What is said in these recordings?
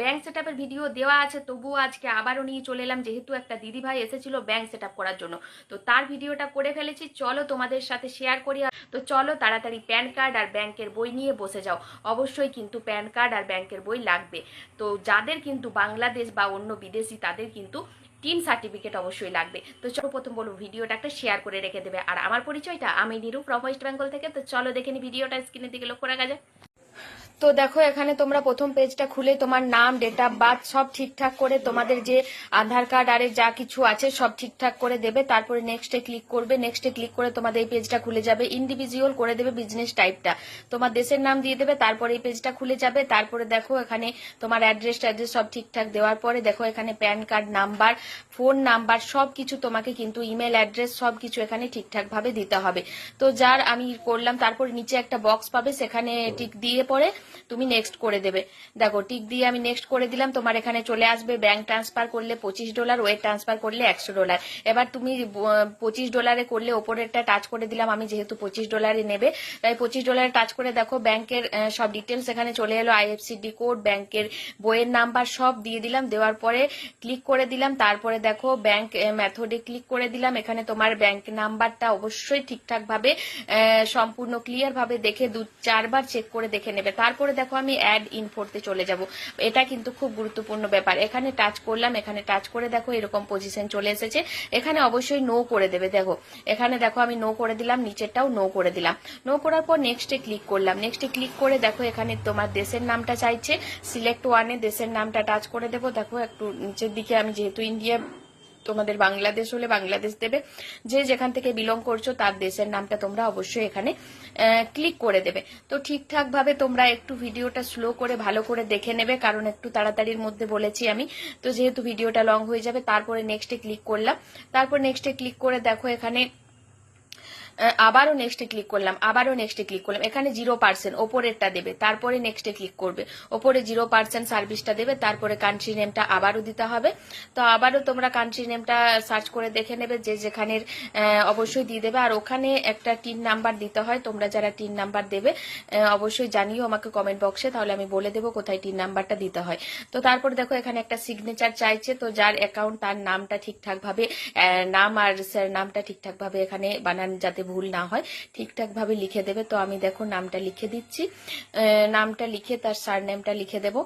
Bank set video দেওয়া আছে, তবুও আজকে আবারও নিয়ে চলে এলাম। যেহেতু একটা দিদিভাই এসেছিল ব্যাংক সেট করার জন্য। তো তার ভিডিওটা করে ফেলেছি। চলো তোমাদের সাথে শেয়ার করি। তো চলো তাড়াতাড়ি প্যান কার্ড আর ব্যাংকের বই নিয়ে বসে যাও। অবশ্যই কিন্তু প্যান কার্ড আর ব্যাংকের বই লাগবে। তো যাদের কিন্তু বাংলাদেশ বা অন্য বিদেশি, তাদের কিন্তু টিম সার্টিফিকেট অবশ্যই লাগবে। তো চলো প্রথম বলব ভিডিওটা একটা শেয়ার করে রেখে দেবে। আর আমার পরিচয়টা আমি নিরু ফ্রম ওয়েস্ট বেঙ্গল থেকে। তো চলো দেখে নি ভিডিওটা স্ক্রিনের দিকে লক্ষ্য রাখা যায় তো দেখো, এখানে তোমরা প্রথম পেজটা খুলে তোমার নাম ডেট অফ বার্থ সব ঠিকঠাক করে তোমাদের যে আধার কার্ড আরে যা কিছু আছে সব ঠিকঠাক করে দেবে। তারপরে নেক্সটে ক্লিক করবে। নেক্সটে ক্লিক করে তোমাদের এই পেজটা খুলে যাবে। ইন্ডিভিজুয়াল করে দেবে বিজনেস টাইপটা তোমার দেশের নাম দিয়ে দেবে, তারপরে এই পেজটা খুলে যাবে। তারপরে দেখো, এখানে তোমার অ্যাড্রেস ট্যাড্রেস সব ঠিকঠাক দেওয়ার পরে দেখো, এখানে PAN card number phone number সব কিছু তোমাকে কিন্তু ইমেল অ্যাড্রেস সব কিছু এখানে ঠিকঠাক ভাবে দিতে হবে। তো যার আমি করলাম, তারপর নিচে একটা বক্স পাবে, সেখানে টিক দিয়ে পরে তুমি নেক্সট করে দেবে। দেখো টিক দিয়ে আমি নেক্সট করে দিলাম তোমার এখানে চলে আসবে ব্যাংক ট্রান্সফার করলে পঁচিশ ডলার ওয়েট ট্রান্সফার করলে একশো ডলার এবার তুমি পঁচিশ ডলারে করলে ওপরেরটা টাচ করে দিলাম আমি যেহেতু পঁচিশ ডলারে নেবে। তাই পঁচিশ ডলারে টাচ করে দেখো ব্যাংকের সব ডিটেলস এখানে চলে এলো আইএফসিডি কোড ব্যাংকের বইয়ের নাম্বার সব দিয়ে দিলাম দেওয়ার পরে ক্লিক করে দিলাম তারপরে দেখো ব্যাংক মেথডে ক্লিক করে দিলাম এখানে তোমার ব্যাংক নাম্বারটা অবশ্যই ঠিকঠাক ভাবে আহ, সম্পূর্ণ ক্লিয়ার ভাবে দেখে দু চারবার চেক করে দেখে নেবে। তারপরে দেখো আমি অ্যাড ইনফোর্তে চলে যাব। এটা কিন্তু খুব গুরুত্বপূর্ণ ব্যাপার। এখানে টাচ করলাম, এখানে টাচ করে দেখো এরকম পজিশন চলে এসেছে। এখানে অবশ্যই নো করে দেবে, দেখো। এখানে দেখো আমি নো করে দিলাম, নিচেরটাও নো করে দিলাম। নো করার পর নেক্সটে ক্লিক করলাম। নেক্সটে ক্লিক করে দেখো এখানে তোমার দেশের নামটা চাইছে। সিলেক্ট ওয়ানে দেশের নামটা টাচ করে দেবো। দেখো একটু নিচের দিকে আমি যেহেতু ইন্ডিয়া তোমাদের বাংলাদেশ হলে বাংলাদেশ দেবে। যে যেখান থেকে বিলং করছ তার দেশের নামটা তোমরা অবশ্যই এখানে ক্লিক করে দেবে। তো ঠিকঠাক ভাবে তোমরা একটু ভিডিওটা স্লো করে, ভালো করে দেখে নেবে, কারণ একটু তাড়াতাড়ির মধ্যে বলেছি আমি। তো যেহেতু ভিডিওটা লং হয়ে যাবে, তারপরে নেক্সটে ক্লিক করলাম। তারপর নেক্সটে ক্লিক করে দেখো এখানে আবারও নেক্সটে ক্লিক করলাম আবারও নেক্সটে ক্লিক করলাম। এখানে জিরো পার্সেন্ট ওপরেরটা দেবে তারপরে নেক্সটে ক্লিক করবে। ওপরে জিরো পার্সেন্ট সার্ভিসটা দেবে তারপরে কান্ট্রি নেমটা আবারও দিতে হবে। তো আবারও তোমরা কান্ট্রি নেমটা সার্চ করে দেখে নেবে যে যেখানের অবশ্যই দিয়ে দেবে। আর ওখানে একটা টিন নাম্বার দিতে হয় তোমরা যারা টিন নাম্বার দেবে অবশ্যই জানিও আমাকে কমেন্ট বক্সে তাহলে আমি বলে দেবো কোথায় টিন নাম্বারটা দিতে হয়। তো তারপর দেখো এখানে একটা সিগনেচার চাইছে তো যার অ্যাকাউন্ট তার নামটা ঠিকঠাক ভাবে আহ, নাম আর স্যার নামটা ঠিকঠাক ভাবে এখানে বানান যাতে ভুল না হয় ঠিকঠাক ভাবে লিখে দেবে। তো আমি দেখো নামটা লিখে দিচ্ছি। নামটা লিখে তার সার নেমটা লিখে দেবো।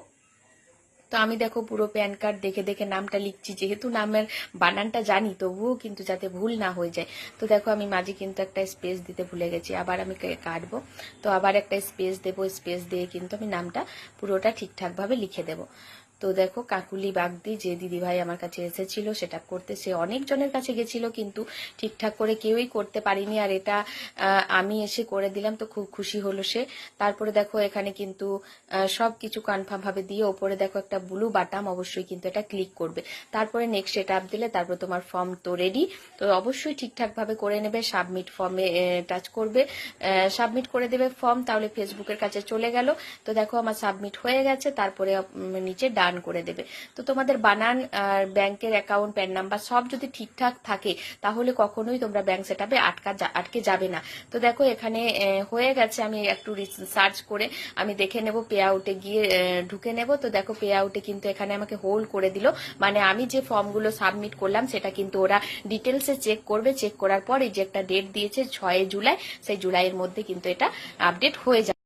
তো আমি দেখো পুরো প্যান কার্ড দেখে দেখে নামটা লিখছি। যেহেতু নামের বানানটা জানি, তবুও কিন্তু যাতে ভুল না হয়ে যায়। তো দেখো আমি মাঝে কিন্তু একটা স্পেস দিতে ভুলে গেছি। আবার আমি কাটবো। তো আবার একটা স্পেস দেবো। স্পেস দিয়ে কিন্তু আমি নামটা পুরোটা ঠিকঠাকভাবে লিখে দেবো। তো দেখো, কাকুলি, বাগদি, যে দিদিভাই আমার কাছে এসেছিল, সেটা করতে সে অনেকজনের কাছে গেছিল, কিন্তু ঠিকঠাক করে কেউই করতে পারিনি, আর এটা আমি এসে করে দিলাম, তো খুব খুশি হলো সে। তারপরে দেখো, এখানে কিন্তু সব কিছু কনফার্ম ভাবে দিয়ে ওপরে দেখো একটা ব্লু বাটাম অবশ্যই কিন্তু এটা ক্লিক করবে। তারপরে নেক্সট এটা আপ দিলে তারপর তোমার ফর্ম তো রেডি তো অবশ্যই ঠিকঠাক ভাবে করে নেবে সাবমিট ফর্মে টাচ করবে। সাবমিট করে দেবে ফর্ম তাহলে ফেসবুকের কাছে চলে গেল। তো দেখো, আমার সাবমিট হয়ে গেছে, তারপরে নিচে ডান করে দেবে। তো তোমাদের বানান ব্যাংকের অ্যাকাউন্ট প্যান নাম্বার সব যদি ঠিকঠাক থাকে, তাহলে কখনোই তোমরা ব্যাংক সেটাপে আটকা আটকে যাবে না। তো দেখো এখানে হয়ে গেছে আমি একটু সার্চ করে আমি দেখে নেব পে আউটে গিয়ে ঢুকে নেব। তো দেখো পে আউটে কিন্তু এখানে আমাকে হোল্ড করে দিল। মানে আমি যে ফর্মগুলো সাবমিট করলাম, সেটা কিন্তু ওরা ডিটেলসে চেক করবে। চেক করার পর এই যে একটা ডেট দিয়েছে, ছয় জুলাই, সেই জুলাইয়ের মধ্যে কিন্তু এটা আপডেট হয়ে যাবে।